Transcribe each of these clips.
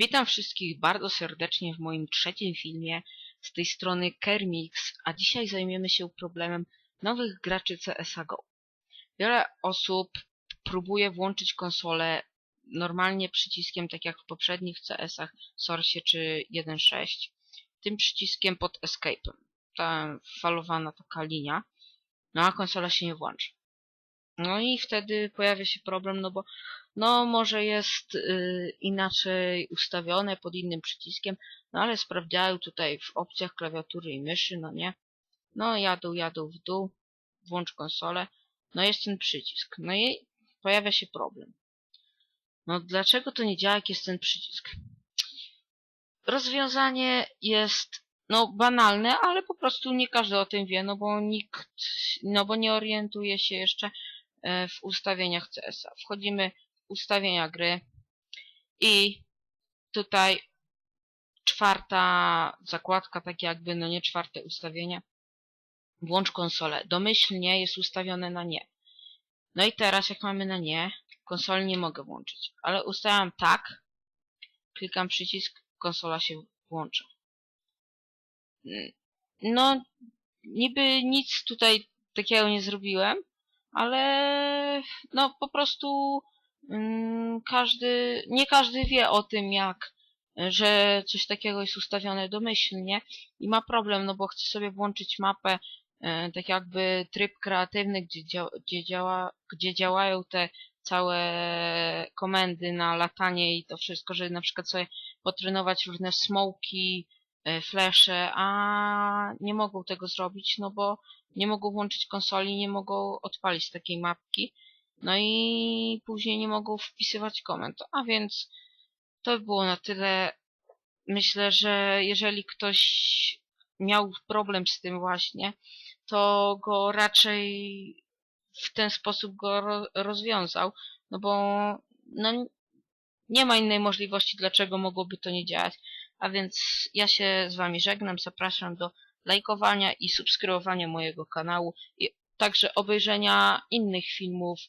Witam wszystkich bardzo serdecznie w moim trzecim filmie z tej strony Kermix, a dzisiaj zajmiemy się problemem nowych graczy CSA GO. Wiele osób próbuje włączyć konsolę normalnie przyciskiem, tak jak w poprzednich CS-ach, Source czy 1.6, tym przyciskiem pod Escape'em. Ta falowana taka linia, no a konsola się nie włącza. No i wtedy pojawia się problem, no bo no może jest y, inaczej ustawione pod innym przyciskiem, no ale sprawdziają tutaj w opcjach klawiatury i myszy, no nie. No jadą, jadą w dół, włącz konsolę, no jest ten przycisk. No i pojawia się problem. No dlaczego to nie działa, jak jest ten przycisk? Rozwiązanie jest no banalne, ale po prostu nie każdy o tym wie, no bo nikt, no bo nie orientuje się jeszcze w ustawieniach CS-a. Wchodzimy w ustawienia gry i tutaj czwarta zakładka, tak jakby, no nie czwarte ustawienie. Włącz konsolę. Domyślnie jest ustawione na nie. No i teraz jak mamy na nie, konsoli nie mogę włączyć. Ale ustawiam tak, klikam przycisk, konsola się włącza. No, niby nic tutaj takiego nie zrobiłem, ale no po prostu mm, każdy, nie każdy wie o tym jak, że coś takiego jest ustawione domyślnie i ma problem, no bo chce sobie włączyć mapę, e, tak jakby tryb kreatywny, gdzie, dzia gdzie, działa, gdzie działają te całe komendy na latanie i to wszystko, żeby na przykład sobie potrenować różne smoki, flesze, a nie mogą tego zrobić, no bo nie mogą włączyć konsoli, nie mogą odpalić takiej mapki, no i później nie mogą wpisywać komend. A więc to by było na tyle. Myślę, że jeżeli ktoś miał problem z tym właśnie, to go raczej w ten sposób go ro rozwiązał, no bo no, nie ma innej możliwości, dlaczego mogłoby to nie działać. A więc ja się z Wami żegnam, zapraszam do lajkowania i subskrybowania mojego kanału i także obejrzenia innych filmów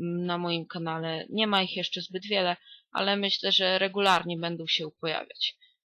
mm, na moim kanale. Nie ma ich jeszcze zbyt wiele, ale myślę, że regularnie będą się pojawiać.